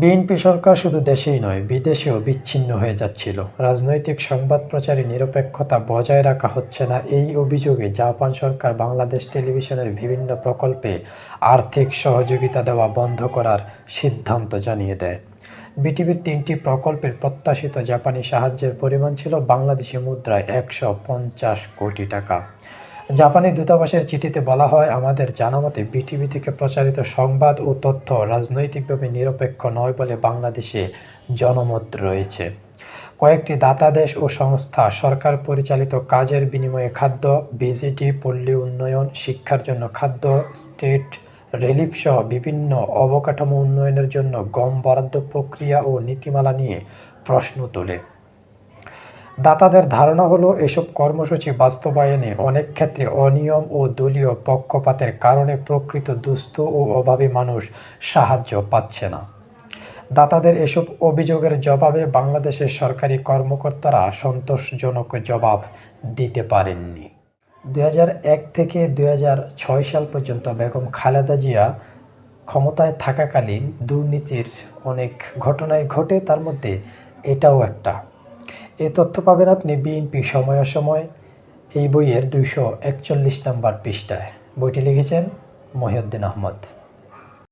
BNP সরকার শুধু দেশেই নয়, বিদেশেও বিচ্ছিন্ন হয়ে যাচ্ছিল। রাজনৈতিক সংবাদ প্রচারে নিরপেক্ষতা বজায় রাখা হচ্ছে না। এই অভিযোগে জাপান সরকার বাংলাদেশ টেলিভিশনের বিভিন্ন প্রকল্পে আর্থিক সহযোগিতা দেওয়া বন্ধ করার সিদ্ধান্ত জানিয়ে দেয়। বিটিভির তিনটি প্রকল্পের প্রত্যাশিত জাপানি সাহায্যের পরিমাণ ছিল বাংলাদেশি মুদ্রায় একশো পঞ্চাশ কোটি টাকা। জাপানি দূতাবাসের চিঠিতে বলা হয়, আমাদের জানামতে বিটিভি থেকে প্রচারিত সংবাদ ও তথ্য রাজনৈতিকভাবে নিরপেক্ষ নয় বলে বাংলাদেশে জনমত রয়েছে। কয়েকটি দাতা দেশ ও সংস্থা সরকার পরিচালিত কাজের বিনিময়ে খাদ্য বিজিটি পল্লী উন্নয়ন, শিক্ষার জন্য খাদ্য, স্টেট রিলিফ সহ বিভিন্ন অবকাঠামো উন্নয়নের জন্য গম বরাদ্দ প্রক্রিয়া ও নীতিমালা নিয়ে প্রশ্ন তোলে। দাতাদের ধারণা হলো, এসব কর্মসূচি বাস্তবায়নে অনেক ক্ষেত্রে অনিয়ম ও দলীয় পক্ষপাতের কারণে প্রকৃত দুস্থ ও অভাবী মানুষ সাহায্য পাচ্ছে না। দাতাদের এসব অভিযোগের জবাবে বাংলাদেশের সরকারি কর্মকর্তারা সন্তোষজনক জবাব দিতে পারেননি। দুই থেকে দু হাজার ছয় সাল পর্যন্ত বেগম খালেদা জিয়া ক্ষমতায় থাকাকালীন দুর্নীতির অনেক ঘটনাই ঘটে, তার মধ্যে এটাও একটা। এই তথ্য পাবেন আপনি বিএনপি সময় সময় এই বইয়ের দুইশো একচল্লিশ নম্বর পৃষ্ঠায়। বইটি লিখেছেন মহিউদ্দিন আহমদ।